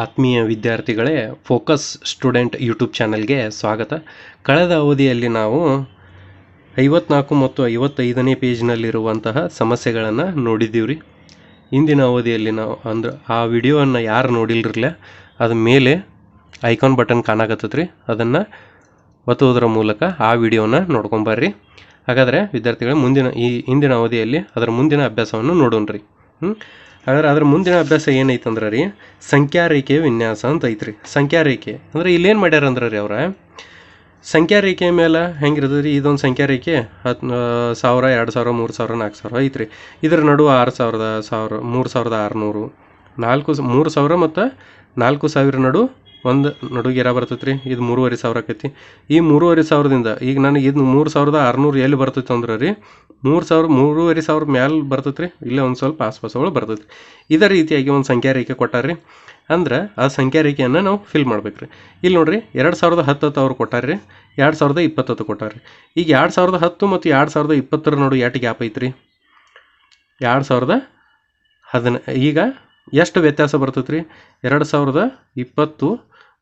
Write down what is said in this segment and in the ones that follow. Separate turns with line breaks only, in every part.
ಆತ್ಮೀಯ ವಿದ್ಯಾರ್ಥಿಗಳೇ focus student YouTube ಚಾನಲ್ಗೆ ಸ್ವಾಗತ ಕಳೆದ ಅವಧಿಯಲ್ಲಿ ನಾವು ಐವತ್ನಾಲ್ಕು ಮತ್ತು ಐವತ್ತೈದನೇ ಪೇಜ್ನಲ್ಲಿರುವಂತಹ ಸಮಸ್ಯೆಗಳನ್ನು ನೋಡಿದ್ದೀವ್ರಿ ಇಂದಿನ ಅವಧಿಯಲ್ಲಿ ನಾವು ಅಂದ್ರೆ ಆ ವಿಡಿಯೋವನ್ನು ಯಾರು ನೋಡಿಲ್ರಲ್ಲ ಅದ ಮೇಲೆ ಐಕಾನ್ ಬಟನ್ ಕಾಣಾಕತ್ತದ್ರಿ ಅದನ್ನು ಒತ್ತುವುದರ ಮೂಲಕ ಆ ವಿಡಿಯೋನ ನೋಡ್ಕೊಂಬರ್ರಿ ಹಾಗಾದರೆ ವಿದ್ಯಾರ್ಥಿಗಳ ಮುಂದಿನ ಈ ಇಂದಿನ ಅವಧಿಯಲ್ಲಿ ಅದರ ಮುಂದಿನ ಅಭ್ಯಾಸವನ್ನು ನೋಡೋಣ ರೀ ಹ್ಞೂ ಆದ್ರೆ ಅದ್ರ ಮುಂದಿನ ಅಭ್ಯಾಸ ಏನೈತೆ ಅಂದ್ರೆ ರೀ ಸಂಖ್ಯಾರೇಖೆ ವಿನ್ಯಾಸ ಅಂತ ಐತ್ರಿ ರೇಖೆ ಅಂದ್ರೆ ಇಲ್ಲೇನು ಮಾಡ್ಯಾರ ಅಂದ್ರೆ ರೀ ಅವ್ರ ರೇಖೆ ಮೇಲೆ ಹೆಂಗಿರ್ತದೆ ರೀ ಇದೊಂದು ಸಂಖ್ಯಾ ರೇಖೆ ಹತ್ತು ಸಾವಿರ ಎರಡು ಸಾವಿರ ಮೂರು ಸಾವಿರ ನಾಲ್ಕು ಸಾವಿರ ಐತ್ರಿ ಇದ್ರ ನಡುವೆ ಆರು ಸಾವಿರದ ಸಾವಿರ ಮೂರು ಸಾವಿರದ ಆರುನೂರು ನಾಲ್ಕು ಮೂರು ಸಾವಿರ ಮತ್ತು ನಾಲ್ಕು ಸಾವಿರ ನಡು ಒಂದು ನಡುಗೆ ಎರ ಬರ್ತೈತ್ರಿ ಇದು ಮೂರುವರೆ ಸಾವಿರ ಆಕೈತಿ ಈ ಮೂರುವರೆ ಸಾವಿರದಿಂದ ಈಗ ನನಗೆ ಇದು ಮೂರು ಸಾವಿರದ ಆರುನೂರು ಎಲ್ಲಿ ಬರ್ತೈತೆ ಅಂದ್ರೆ ರೀ ಮೂರು ಸಾವಿರ ಮೂರುವರೆ ಸಾವಿರ ಮ್ಯಾಲ ಬರ್ತೈತ್ರಿ ಇಲ್ಲೇ ಒಂದು ಸ್ವಲ್ಪ ಆಸ್ಪಾಸಗಳು ಬರ್ತೈತೆ ಇದೇ ರೀತಿಯಾಗಿ ಒಂದು ಸಂಖ್ಯಾ ರೇಖೆ ಕೊಟ್ಟಾರ ರೀ ಅಂದ್ರೆ ಆ ಸಂಖ್ಯಾ ರೇಖೆಯನ್ನು ನಾವು ಫಿಲ್ ಮಾಡ್ಬೇಕು ರೀ ಇಲ್ಲಿ ನೋಡಿರಿ ಎರಡು ಸಾವಿರದ ಹತ್ತತ್ತು ಅವ್ರು ಕೊಟ್ಟಾರ ರೀ ಎರಡು ಸಾವಿರದ ಇಪ್ಪತ್ತತ್ತು ಕೊಟ್ಟಾರ ರೀ ಈಗ ಎರಡು ಸಾವಿರದ ಹತ್ತು ಮತ್ತು ಎರಡು ಸಾವಿರದ ಇಪ್ಪತ್ತರ ನೋಡು ಎಟ್ ಗ್ಯಾಪ್ ಐತ್ರಿ ಎರಡು ಸಾವಿರದ ಹದಿನ ಈಗ ಎಷ್ಟು ವ್ಯತ್ಯಾಸ ಬರ್ತೈತೆ ರೀ ಎರಡು ಸಾವಿರದ ಇಪ್ಪತ್ತು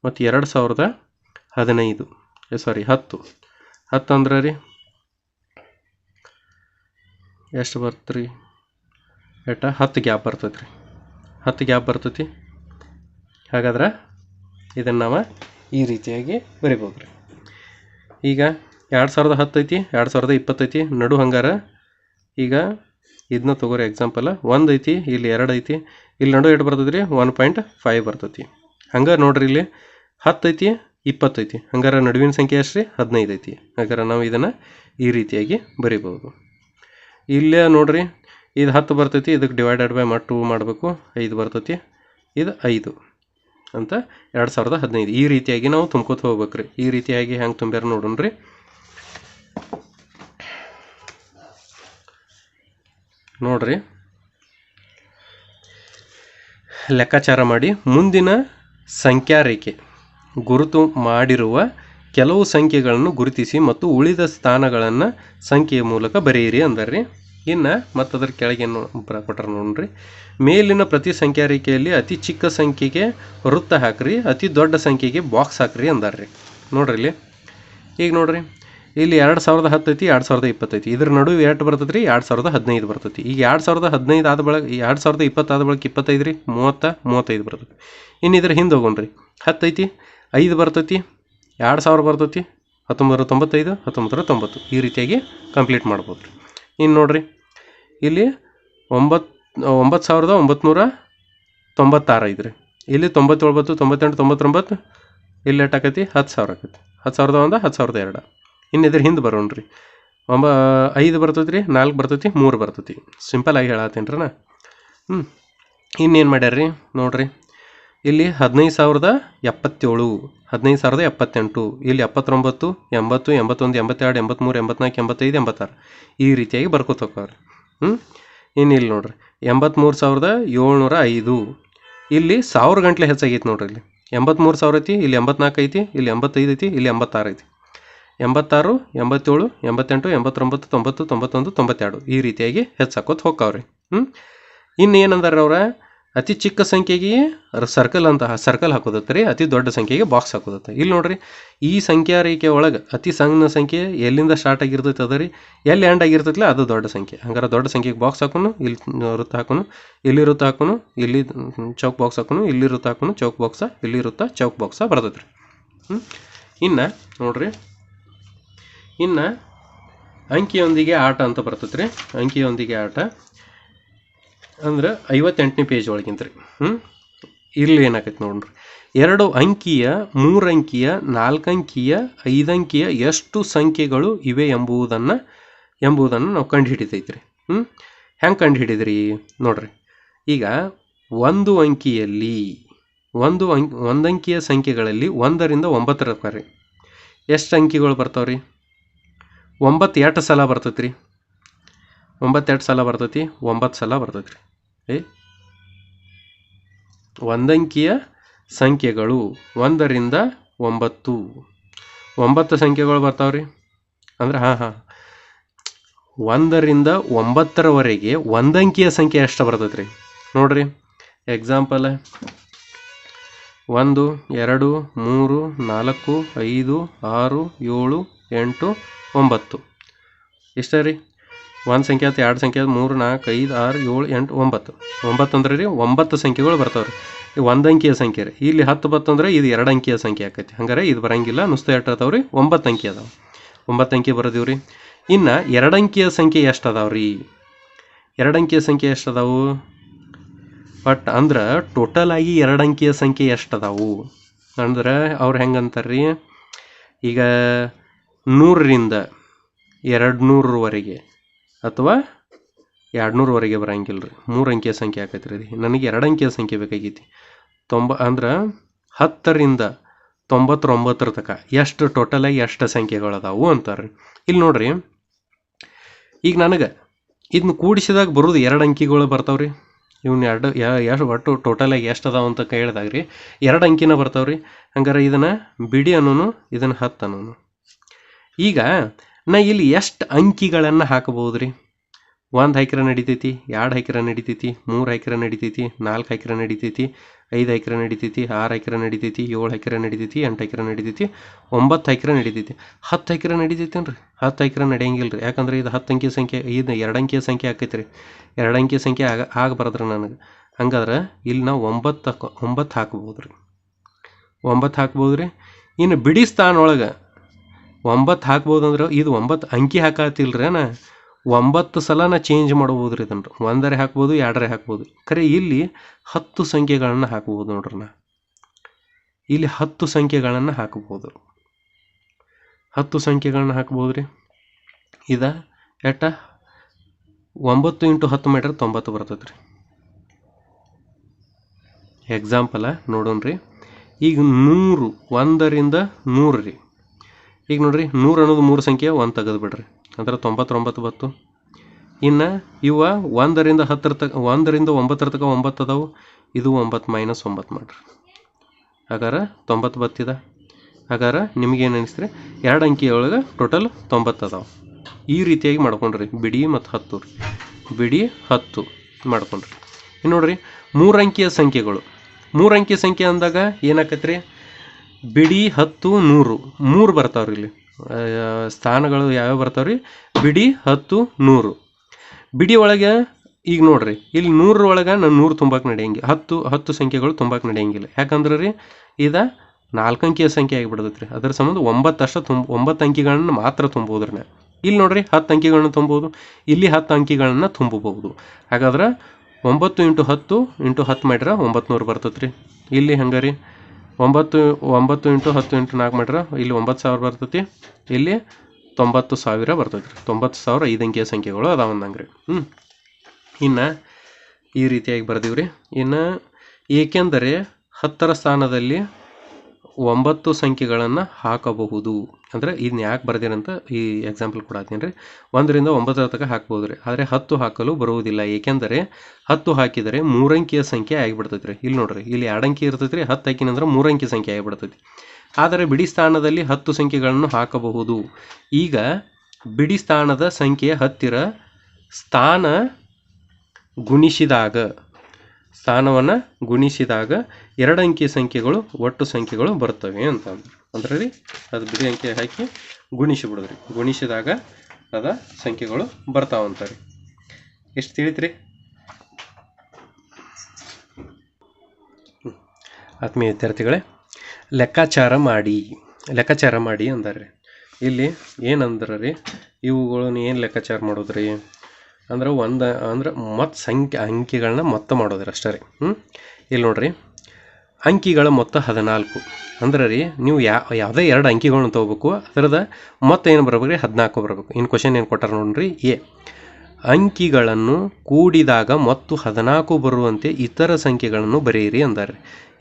ಮತ್ತು ಎರಡು ಸಾವಿರದ ಹದಿನೈದು ಸಾರಿ ಹತ್ತು ಹತ್ತು ಅಂದ್ರೆ ರೀ ಎಷ್ಟು ಬರ್ತ್ರಿ ರೀ ಎಟ ಹತ್ತು ಗ್ಯಾಪ್ ಬರ್ತೈತಿ ರೀ ಹತ್ತು ಗ್ಯಾಪ್ ಬರ್ತೈತಿ ಹಾಗಾದ್ರೆ ಇದನ್ನು ನಾವು ಈ ರೀತಿಯಾಗಿ ಬರಿಬೋದು ರೀ ಈಗ ಎರಡು ಸಾವಿರದ ಹತ್ತೈತಿ ಎರಡು ಸಾವಿರದ ಇಪ್ಪತ್ತೈತಿ ನಡು ಹಂಗಾರ ಈಗ ಇದನ್ನ ತೊಗೋರಿ ಎಕ್ಸಾಂಪಲ್ ಒಂದು ಐತಿ ಇಲ್ಲಿ ಎರಡು ಐತಿ ಇಲ್ಲಿ ನಡು ಎಷ್ಟು ಬರ್ತೈತಿ ರೀ ಒನ್ ಪಾಯಿಂಟ್ ಫೈವ್ ಬರ್ತೈತಿ ಹಂಗೆ ನೋಡ್ರಿ ಇಲ್ಲಿ ಹತ್ತು ಐತಿ ಇಪ್ಪತ್ತೈತಿ ಐತಿ ನಡುವಿನ ಸಂಖ್ಯೆ ಎಷ್ಟು ರೀ ಹದಿನೈದು ಐತಿ ಹಂಗಾರ ನಾವು ಇದನ್ನು ಈ ರೀತಿಯಾಗಿ ಬರಿಬೋದು ಇಲ್ಲೇ ನೋಡ್ರಿ ಇದು ಹತ್ತು ಬರ್ತೈತಿ ಇದಕ್ಕೆ ಡಿವೈಡೆಡ್ ಬೈ ಮಟ್ಟು ಟೂ ಮಾಡಬೇಕು ಐದು ಬರ್ತೈತಿ ಇದು ಐದು ಅಂತ ಎರಡು ಸಾವಿರದ ಹದಿನೈದು ಈ ರೀತಿಯಾಗಿ ನಾವು ತುಂಬ್ಕೊತ ಹೋಗ್ಬೇಕು ರೀ ಈ ರೀತಿಯಾಗಿ ಹೆಂಗೆ ತುಂಬ್ಯಾರ ನೋಡೋಣ ರೀ ನೋಡ್ರಿ ಲೆಕ್ಕಾಚಾರ ಮಾಡಿ ಮುಂದಿನ ಸಂಖ್ಯಾ ರೇಖೆ ಗುರುತು ಮಾಡಿರುವ ಕೆಲವು ಸಂಖ್ಯೆಗಳನ್ನು ಗುರುತಿಸಿ ಮತ್ತು ಉಳಿದ ಸ್ಥಾನಗಳನ್ನು ಸಂಖ್ಯೆಯ ಮೂಲಕ ಬರೆಯಿರಿ ರೀ ಇನ್ನು ಮತ್ತು ಅದರ ಕೆಳಗೆ ಕೊಟ್ಟರೆ ನೋಡ್ರಿ ಮೇಲಿನ ಪ್ರತಿ ಸಂಖ್ಯಾ ರೇಖೆಯಲ್ಲಿ ಅತಿ ಚಿಕ್ಕ ಸಂಖ್ಯೆಗೆ ವೃತ್ತ ಹಾಕ್ರಿ ಅತಿ ದೊಡ್ಡ ಸಂಖ್ಯೆಗೆ ಬಾಕ್ಸ್ ಹಾಕ್ರಿ ಅಂದಾರ್ರಿ ನೋಡ್ರಿ ಇಲ್ಲಿ ಈಗ ನೋಡ್ರಿ ಇಲ್ಲಿ ಎರಡು ಸಾವಿರದ ಹತ್ತೈತಿ ಎರಡು ಸಾವಿರದ ಇಪ್ಪತ್ತೈತಿ ಇದ್ರ ನಡುವೆ ಎಷ್ಟು ಬರ್ತೈತಿ ರೀ ಎರಡು ಸಾವಿರದ ಹದಿನೈದು ಬರ್ತೈತಿ ಈಗ ಎರಡು ಸಾವಿರದ ಹದಿನೈದು ಆದ ಬಳಿಕ ಎರಡು ಸಾವಿರದ ಇಪ್ಪತ್ತಾದ ಬಳಿಕ ಇಪ್ಪತ್ತೈದು ರೀ ಮೂವತ್ತ ಮೂವತ್ತೈದು ಬರ್ತೈತಿ ಇನ್ನು ಇದ್ರ ಹಿಂದೆ ಹೋಗೋಣ್ರಿ ಹತ್ತೈತಿ ಐದು ಬರ್ತೈತಿ ಎರಡು ಸಾವಿರ ಬರ್ತೈತಿ ಹತ್ತೊಂಬತ್ತು ತೊಂಬತ್ತೈದು ಹತ್ತೊಂಬತ್ತರ ತೊಂಬತ್ತು ಈ ರೀತಿಯಾಗಿ ಕಂಪ್ಲೀಟ್ ಮಾಡ್ಬೋದು ರೀ ಇನ್ನು ನೋಡಿರಿ ಇಲ್ಲಿ ಒಂಬತ್ತು ಒಂಬತ್ತು ಸಾವಿರದ ಒಂಬತ್ತು ತೊಂಬತ್ತಾರು ಐದು ರೀ ಇಲ್ಲಿ ತೊಂಬತ್ತೊಂಬತ್ತು ತೊಂಬತ್ತೆಂಟು ತೊಂಬತ್ತೊಂಬತ್ತು ಇಲ್ಲಿ ಎಷ್ಟಾಕೈತಿ ಹತ್ತು ಸಾವಿರ ಆಕೈತಿ ಹತ್ತು ಸಾವಿರದ ಒಂದು ಹತ್ತು ಸಾವಿರದ ಎರಡು ಇನ್ನು ಇದ್ರ ಹಿಂದೆ ಬರೋಣ ರೀ ಒಂಬ ಐದು ಬರ್ತೈತಿ ರೀ ನಾಲ್ಕು ಬರ್ತೈತಿ ಮೂರು ಬರ್ತೈತಿ ಸಿಂಪಲಾಗಿ ಹೇಳತ್ತೀನಿ ರೀ ನಾ ಹ್ಞೂ ಇನ್ನೇನು ಮಾಡ್ಯಾರ ರೀ ನೋಡಿರಿ ಇಲ್ಲಿ ಹದಿನೈದು ಸಾವಿರದ ಎಪ್ಪತ್ತೇಳು ಹದಿನೈದು ಸಾವಿರದ ಎಪ್ಪತ್ತೆಂಟು ಇಲ್ಲಿ ಎಪ್ಪತ್ತೊಂಬತ್ತು ಎಂಬತ್ತು ಎಂಬತ್ತೊಂದು ಎಂಬತ್ತೆರಡು ಎಂಬತ್ತ್ಮೂರು ಎಂಬತ್ನಾಲ್ಕು ಎಂಬತ್ತೈದು ಎಂಬತ್ತಾರು ಈ ರೀತಿಯಾಗಿ ಬರ್ಕೋತಕ್ಕವ್ರಿ ಹ್ಞೂ ಇನ್ನು ಇಲ್ಲಿ ನೋಡ್ರಿ ಎಂಬತ್ತ್ಮೂರು ಸಾವಿರದ ಏಳ್ನೂರ ಐದು ಇಲ್ಲಿ ಸಾವಿರ ಗಂಟ್ಲೆ ಹೆಚ್ಚಾಗೈತಿ ನೋಡ್ರಿ ಇಲ್ಲಿ ಎಂಬತ್ತ್ಮೂರು ಸಾವಿರ ಐತಿ ಇಲ್ಲಿ ಎಂಬತ್ನಾಲ್ಕು ಐತಿ ಇಲ್ಲಿ ಎಂಬತ್ತೈದು ಐತಿ ಇಲ್ಲಿ ಎಂಬತ್ತಾರು ಐತಿ ಎಂಬತ್ತಾರು ಎಂಬತ್ತೇಳು ಎಂಬತ್ತೆಂಟು ಎಂಬತ್ತೊಂಬತ್ತು ತೊಂಬತ್ತು ತೊಂಬತ್ತೊಂದು ತೊಂಬತ್ತೆರಡು ಈ ರೀತಿಯಾಗಿ ಹೆಚ್ಚಾಕೋತ್ ಹೋಗ್ತಾವ್ರಿ ಹ್ಞೂ ಇನ್ನು ಏನಂದಾರೆ ಅವ್ರ ಅತಿ ಚಿಕ್ಕ ಸಂಖ್ಯೆಗೆ ಸರ್ಕಲ್ ಅಂತ ಸರ್ಕಲ್ ಹಾಕೋದತ್ತೆ ರೀ ಅತಿ ದೊಡ್ಡ ಸಂಖ್ಯೆಗೆ ಬಾಕ್ಸ್ ಹಾಕೋದತ್ತ ಇಲ್ಲಿ ನೋಡ್ರಿ ಈ ಸಂಖ್ಯಾ ರೇಖೆ ಒಳಗೆ ಅತಿ ಸಣ್ಣ ಸಂಖ್ಯೆ ಎಲ್ಲಿಂದ ಸ್ಟಾರ್ಟ್ ಆಗಿರ್ತೈತೆ ಅದ ರೀ ಎಲ್ಲಿ ಎಂಡ್ ಆಗಿರ್ತೈತಿಲ್ಲ ಅದು ದೊಡ್ಡ ಸಂಖ್ಯೆ ಹಂಗಾರೆ ದೊಡ್ಡ ಸಂಖ್ಯೆಗೆ ಬಾಕ್ಸ್ ಹಾಕೋನು ಇಲ್ಲಿ ವೃತ್ತ ಹಾಕೋನು ಇಲ್ಲಿ ವೃತ್ತ ಹಾಕೋನು ಇಲ್ಲಿ ಚೌಕ್ ಬಾಕ್ಸ್ ಹಾಕೋನು ಇಲ್ಲಿ ವೃತ್ತ ಹಾಕೋನು ಚೌಕ್ ಬಾಕ್ಸ ಇಲ್ಲಿ ವೃತ್ತ ಚೌಕ್ ಬಾಕ್ಸ ಬರ್ತೈತೆ ರೀ ಹ್ಞೂ ಇನ್ನು ನೋಡ್ರಿ ಇನ್ನು ಅಂಕಿಯೊಂದಿಗೆ ಆಟ ಅಂತ ಬರ್ತೈತೆ ರೀ ಅಂಕಿಯೊಂದಿಗೆ ಆಟ ಅಂದ್ರೆ ಐವತ್ತೆಂಟನೇ ಪೇಜ್ ಒಳಗಿಂತ ರೀ ಹ್ಞೂ ಇಲ್ಲಿ ಏನಾಕೈತೆ ನೋಡ್ರಿ ಎರಡು ಅಂಕಿಯ ಮೂರಂಕಿಯ ನಾಲ್ಕಂಕಿಯ ಐದಂಕಿಯ ಎಷ್ಟು ಸಂಖ್ಯೆಗಳು ಇವೆ ಎಂಬುದನ್ನು ಎಂಬುದನ್ನು ನಾವು ಕಂಡು ಹಿಡಿತೈತೆ ರೀ ಹ್ಞೂ ಹೆಂಗೆ ಕಂಡು ಹಿಡಿದ್ರಿ ನೋಡ್ರಿ ಈಗ ಒಂದು ಅಂಕಿಯಲ್ಲಿ ಒಂದು ಅಂಕ್ ಒಂದಂಕಿಯ ಸಂಖ್ಯೆಗಳಲ್ಲಿ ಒಂದರಿಂದ ಒಂಬತ್ತರ ರೀ ಎಷ್ಟು ಅಂಕಿಗಳು ಬರ್ತಾವ್ರಿ ಒಂಬತ್ತು ಎರಡು ಸಲ ಬರ್ತೈತಿ ರೀ ಒಂಬತ್ತು ಸಲ ಬರ್ತೈತಿ ಒಂಬತ್ತು ಸಲ ಬರ್ತೈತ್ರಿ ರೀ ಏ ಒಂದಂಕಿಯ ಸಂಖ್ಯೆಗಳು ಒಂದರಿಂದ ಒಂಬತ್ತು ಒಂಬತ್ತು ಸಂಖ್ಯೆಗಳು ಬರ್ತಾವ್ರಿ ಅಂದ್ರೆ ಹಾಂ ಹಾಂ ಒಂದರಿಂದ ಒಂಬತ್ತರವರೆಗೆ ಒಂದಂಕಿಯ ಸಂಖ್ಯೆ ಎಷ್ಟು ಬರ್ತೈತೆ ರೀ ನೋಡಿರಿ ಎಕ್ಸಾಂಪಲ್ ಒಂದು ಎರಡು ಮೂರು ನಾಲ್ಕು ಐದು ಆರು ಏಳು ಎಂಟು ಒಂಬತ್ತು ಇಷ್ಟೇ ರೀ ಒಂದು ಸಂಖ್ಯೆ ಆಯ್ತು ಎರಡು ಸಂಖ್ಯೆ ಮೂರು ನಾಲ್ಕು ಐದು ಆರು ಏಳು ಎಂಟು ಒಂಬತ್ತು ಒಂಬತ್ತು ಅಂದ್ರೆ ರೀ ಒಂಬತ್ತು ಸಂಖ್ಯೆಗಳು ಬರ್ತಾವೆ ರೀ ಒಂದು ಅಂಕಿಯ ಸಂಖ್ಯೆ ರೀ ಇಲ್ಲಿ ಹತ್ತು ಬತ್ತು ಅಂದರೆ ಇದು ಎರಡು ಅಂಕಿಯ ಸಂಖ್ಯೆ ಆಕೈತಿ ಹಂಗಾರೆ ಇದು ಬರಂಗಿಲ್ಲ ನುಸ್ತು ಎಷ್ಟು ಅದಾವೆ ರೀ ಒಂಬತ್ತು ಅಂಕಿ ಅದಾವೆ ಒಂಬತ್ತು ಅಂಕಿ ಬರೋದಿವ್ ರೀ ಇನ್ನು ಎರಡು ಅಂಕಿಯ ಸಂಖ್ಯೆ ಎಷ್ಟು ಅದಾವೆ ರೀ ಎರಡು ಅಂಕಿಯ ಸಂಖ್ಯೆ ಎಷ್ಟು ಅದಾವು ಬಟ್ ಅಂದ್ರೆ ಟೋಟಲ್ ಆಗಿ ಎರಡು ಅಂಕಿಯ ಸಂಖ್ಯೆ ಎಷ್ಟು ಅದಾವು ಅಂದ್ರೆ ಅವ್ರು ಹೆಂಗೆ ರೀ ಈಗ ನೂರರಿಂದ ಎರಡು ನೂರರವರೆಗೆ ಅಥವಾ ಎರಡು ನೂರವರೆಗೆ ಬರಂಗಿಲ್ಲ ರೀ ಮೂರು ಅಂಕಿಯ ಸಂಖ್ಯೆ ಆಕೈತೆ ರೀ ನನಗೆ ಎರಡು ಅಂಕಿಯ ಸಂಖ್ಯೆ ಬೇಕಾಗೈತಿ ತೊಂಬ ಅಂದ್ರೆ ಹತ್ತರಿಂದ ತೊಂಬತ್ತೊಂಬತ್ತರ ತನಕ ಎಷ್ಟು ಟೋಟಲಾಗಿ ಎಷ್ಟು ಸಂಖ್ಯೆಗಳು ಅದಾವು ಅಂತಾರೆ ಇಲ್ಲಿ ನೋಡ್ರಿ ಈಗ ನನಗೆ ಇದನ್ನ ಕೂಡಿಸಿದಾಗ ಬರೋದು ಎರಡು ಅಂಕಿಗಳು ಬರ್ತಾವ್ರಿ ಇವನ್ನ ಎರಡು ಎಷ್ಟು ಒಟ್ಟು ಟೋಟಲಾಗಿ ಎಷ್ಟು ಅದಾವ ಅಂತ ಕೇಳಿದಾಗ ರೀ ಎರಡು ಅಂಕಿನ ಬರ್ತಾವ್ರಿ ಹಂಗಾರೆ ಇದನ್ನು ಬಿಡಿ ಅನ್ನೋನು ಇದನ್ನು ಹತ್ತು ಅನ್ನೋನು ಈಗ ನಾ ಇಲ್ಲಿ ಎಷ್ಟು ಅಂಕಿಗಳನ್ನು ಹಾಕಬಹುದು ರೀ ಒಂದು ಹೈಕ್ರೆ ನಡಿತೈತಿ ಎರಡು ಹೈಕ್ರೆ ನಡಿತೈತಿ ಮೂರು ಹೈಕ್ರ ನಡಿತೈತಿ ನಾಲ್ಕು ಹೈಕ್ರೆ ನಡಿತೈತಿ ಐದು ಹೈಕ್ರ ನಡಿತೈತಿ ಆರು ಹೈಕ್ರ ನಡಿತೈತಿ ಏಳು ಹೈಕ್ರ ನಡಿತೈತಿ ಎಂಟು ಹೈಕ್ರೆ ನಡಿತೈತಿ ಒಂಬತ್ತು ಹೈಕ್ರೆ ನಡಿತೈತಿ ಹತ್ತು ಹೈಕ್ರ ನಡಿತೈತೇನು ರೀ ಹತ್ತು ಹೈಕ್ರ ನಡೆಯಂಗಿಲ್ಲ ರೀ ಯಾಕಂದ್ರೆ ಇದು ಹತ್ತು ಅಂಕಿ ಸಂಖ್ಯೆ ಇದು ಎರಡು ಅಂಕಿಯ ಸಂಖ್ಯೆ ಆಕೈತಿ ರೀ ಎರಡು ಅಂಕಿ ಸಂಖ್ಯೆ ಆಗ ಆಗಬಾರ್ದು ನನಗೆ ಹಂಗಾದ್ರೆ ಇಲ್ಲಿ ನಾವು ಒಂಬತ್ತು ಒಂಬತ್ತು ಹಾಕ್ಬೋದು ರೀ ಒಂಬತ್ತು ಹಾಕ್ಬೋದು ರೀ ಇನ್ನು ಬಿಡಿ ಒಳಗೆ ಒಂಬತ್ತು ಹಾಕ್ಬೋದು ಅಂದ್ರೆ ಇದು ಒಂಬತ್ತು ಅಂಕಿ ಹಾಕತ್ತಿಲ್ಲ ನಾ ಒಂಬತ್ತು ಸಲ ನಾ ಚೇಂಜ್ ಮಾಡ್ಬೋದು ರೀ ಇದನ್ನು ಒಂದರೆ ಹಾಕ್ಬೋದು ಎರಡರೆ ಹಾಕ್ಬೋದು ಖರೆ ಇಲ್ಲಿ ಹತ್ತು ಸಂಖ್ಯೆಗಳನ್ನು ಹಾಕ್ಬೋದು ನೋಡ್ರಿ ನಾ ಇಲ್ಲಿ ಹತ್ತು ಸಂಖ್ಯೆಗಳನ್ನು ಹಾಕ್ಬೋದು ಹತ್ತು ಸಂಖ್ಯೆಗಳನ್ನ ಹಾಕ್ಬೋದು ರೀ ಇದ ಎಟ್ಟ ಒಂಬತ್ತು ಇಂಟು ಹತ್ತು ಮೀಟ್ರ್ ತೊಂಬತ್ತು ಬರ್ತದೆ ರೀ ಎಕ್ಸಾಂಪಲ ನೋಡೋಣ ರೀ ಈಗ ನೂರು ಒಂದರಿಂದ ನೂರು ರೀ ಈಗ ನೋಡ್ರಿ ನೂರು ಅನ್ನೋದು ಮೂರು ಸಂಖ್ಯೆ ಒಂದು ತೆಗೆದು ಬಿಡ್ರಿ ಅಂದ್ರೆ ತೊಂಬತ್ತೊಂಬತ್ತು ಬತ್ತು ಇನ್ನು ಇವ ಒಂದರಿಂದ ಹತ್ತರ ತಕ ಒಂದರಿಂದ ಒಂಬತ್ತರ ತಕ ಒಂಬತ್ತು ಅದಾವು ಇದು ಒಂಬತ್ತು ಮೈನಸ್ ಒಂಬತ್ತು ಮಾಡ್ರಿ ಹಾಗಾರ ತೊಂಬತ್ತು ಬತ್ತಿದ ಹಾಗಾರ ನಿಮಗೇನು ಅನಿಸ್ತೀರಿ ಎರಡು ಅಂಕಿಯೊಳಗೆ ಟೋಟಲ್ ತೊಂಬತ್ತು ಅದಾವೆ ಈ ರೀತಿಯಾಗಿ ಮಾಡ್ಕೊಂಡ್ರಿ ಬಿಡಿ ಮತ್ತು ಹತ್ತು ರೀ ಬಿಡಿ ಹತ್ತು ಮಾಡ್ಕೊಂಡ್ರಿ ಇನ್ನು ನೋಡ್ರಿ ಮೂರು ಅಂಕಿಯ ಸಂಖ್ಯೆಗಳು ಮೂರು ಅಂಕಿಯ ಸಂಖ್ಯೆ ಅಂದಾಗ ಏನಾಕತ್ರಿ ಬಿಡಿ ಹತ್ತು ನೂರು ಮೂರು ಬರ್ತಾವ್ರಿ ಇಲ್ಲಿ ಸ್ಥಾನಗಳು ಯಾವ್ಯಾವ ಬರ್ತಾವ್ರಿ ಬಿಡಿ ಹತ್ತು ನೂರು ಬಿಡಿ ಒಳಗೆ ಈಗ ನೋಡ್ರಿ ಇಲ್ಲಿ ನೂರರ ಒಳಗೆ ನಾನು ನೂರು ತುಂಬಕ್ಕೆ ನಡೆಯಂಗೆ ಹತ್ತು ಹತ್ತು ಸಂಖ್ಯೆಗಳು ತುಂಬಕ್ಕೆ ನಡೆಯಂಗಿಲ್ಲ ಯಾಕಂದ್ರೆ ರೀ ಇದು ನಾಲ್ಕು ಅಂಕಿಯ ಸಂಖ್ಯೆ ಆಗಿಬಿಡ್ತೈತೆ ರೀ ಅದ್ರ ಸಂಬಂಧ ಒಂಬತ್ತು ಅಷ್ಟು ತುಂಬ ಒಂಬತ್ತು ಅಂಕಿಗಳನ್ನು ಮಾತ್ರ ತುಂಬೋದ್ರಿ ಇಲ್ಲಿ ನೋಡ್ರಿ ಹತ್ತು ಅಂಕಿಗಳನ್ನ ತುಂಬೋದು ಇಲ್ಲಿ ಹತ್ತು ಅಂಕಿಗಳನ್ನು ತುಂಬಬಹುದು ಹಾಗಾದ್ರೆ ಒಂಬತ್ತು ಇಂಟು ಹತ್ತು ಇಂಟು ಹತ್ತು ಮಾಡಿರ ಒಂಬತ್ತು ನೂರು ಬರ್ತೈತೆ ಇಲ್ಲಿ ಹಂಗೆ ರೀ ಒಂಬತ್ತು ಒಂಬತ್ತು ಇಂಟು ಹತ್ತು ಇಂಟು ನಾಲ್ಕು ಮೀಟ್ರ್ ಇಲ್ಲಿ ಒಂಬತ್ತು ಸಾವಿರ ಬರ್ತೈತಿ ಇಲ್ಲಿ ತೊಂಬತ್ತು ಸಾವಿರ ಬರ್ತೈತಿ ರೀ ತೊಂಬತ್ತು ಸಾವಿರ ಐದು ಅಂಕಿಯ ಸಂಖ್ಯೆಗಳು ಅದಾವ ಅಂದಂಗೆ ರೀ ಹ್ಞೂ ಇನ್ನು ಈ ರೀತಿಯಾಗಿ ಬರ್ದೀವಿ ರೀ ಇನ್ನು ಏಕೆಂದರೆ ಹತ್ತರ ಸ್ಥಾನದಲ್ಲಿ ಒಂಬತ್ತು ಸಂಖ್ಯೆಗಳನ್ನು ಹಾಕಬಹುದು ಅಂದರೆ ಇದನ್ನ ಯಾಕೆ ಬರ್ದಿರಂತ ಈ ಎಕ್ಸಾಂಪಲ್ ಕೊಡತ್ತೀನಿ ರೀ ಒಂದರಿಂದ ಒಂಬತ್ತರ ತನಕ ಹಾಕ್ಬೋದು ರೀ ಆದರೆ ಹತ್ತು ಹಾಕಲು ಬರುವುದಿಲ್ಲ ಏಕೆಂದರೆ ಹತ್ತು ಹಾಕಿದರೆ ಮೂರಂಕಿಯ ಸಂಖ್ಯೆ ಆಗಿಬಿಡ್ತೈತೆ ರೀ ಇಲ್ಲಿ ನೋಡ್ರಿ ಇಲ್ಲಿ ಎರಡಂಕಿ ಇರ್ತೈತೆ ರೀ ಹತ್ತು ಹಾಕಿನಂದ್ರೆ ಮೂರಂಕಿ ಸಂಖ್ಯೆ ಆಗಿಬಿಡ್ತೈತಿ ಆದರೆ ಬಿಡಿ ಸ್ಥಾನದಲ್ಲಿ ಹತ್ತು ಸಂಖ್ಯೆಗಳನ್ನು ಹಾಕಬಹುದು ಈಗ ಬಿಡಿ ಸ್ಥಾನದ ಸಂಖ್ಯೆಯ ಹತ್ತಿರ ಸ್ಥಾನ ಗುಣಿಸಿದಾಗ ಸ್ಥಾನವನ್ನು ಗುಣಿಸಿದಾಗ ಎರಡು ಅಂಕಿ ಸಂಖ್ಯೆಗಳು ಒಟ್ಟು ಸಂಖ್ಯೆಗಳು ಬರ್ತವೆ ಅಂತ ಅಂದ್ರೆ ರೀ ಅದು ಬಿಡಿ ಅಂಕಿ ಹಾಕಿ ಗುಣಿಸಿ ಗುಣಿಸಿದಾಗ ಅದ ಸಂಖ್ಯೆಗಳು ಬರ್ತಾವಂತ ರೀ ಎಷ್ಟು ತಿಳಿತ್ರಿ ಆತ್ಮೀಯ ವಿದ್ಯಾರ್ಥಿಗಳೇ ಲೆಕ್ಕಾಚಾರ ಮಾಡಿ ಲೆಕ್ಕಾಚಾರ ಮಾಡಿ ಅಂದರೆ ಇಲ್ಲಿ ಏನಂದ್ರೆ ರೀ ಇವುಗಳನ್ನ ಏನು ಲೆಕ್ಕಾಚಾರ ಮಾಡೋದ್ರಿ ಅಂದ್ರೆ ಒಂದು ಅಂದ್ರೆ ಮತ್ತೆ ಸಂಖ್ಯೆ ಅಂಕಿಗಳನ್ನ ಮೊತ್ತ ಮಾಡೋದ್ರಿ ಅಷ್ಟೇ ರೀ ಹ್ಞೂ ಇಲ್ಲಿ ನೋಡ್ರಿ ಅಂಕಿಗಳ ಮೊತ್ತ ಹದಿನಾಲ್ಕು ಅಂದ್ರೆ ರೀ ನೀವು ಯಾ ಯಾವುದೇ ಎರಡು ಅಂಕಿಗಳನ್ನು ತೊಗೋಬೇಕು ಅದರದ ಮೊತ್ತ ಏನು ಬರಬೇಕು ರೀ ಹದಿನಾಲ್ಕು ಬರಬೇಕು ಇನ್ನು ಕ್ವಶನ್ ಏನು ಕೊಟ್ಟಾರ ನೋಡ್ರಿ ಎ ಅಂಕಿಗಳನ್ನು ಕೂಡಿದಾಗ ಮೊತ್ತ ಹದಿನಾಲ್ಕು ಬರುವಂತೆ ಇತರ ಸಂಖ್ಯೆಗಳನ್ನು ಬರೆಯಿರಿ ಅಂದಾರೆ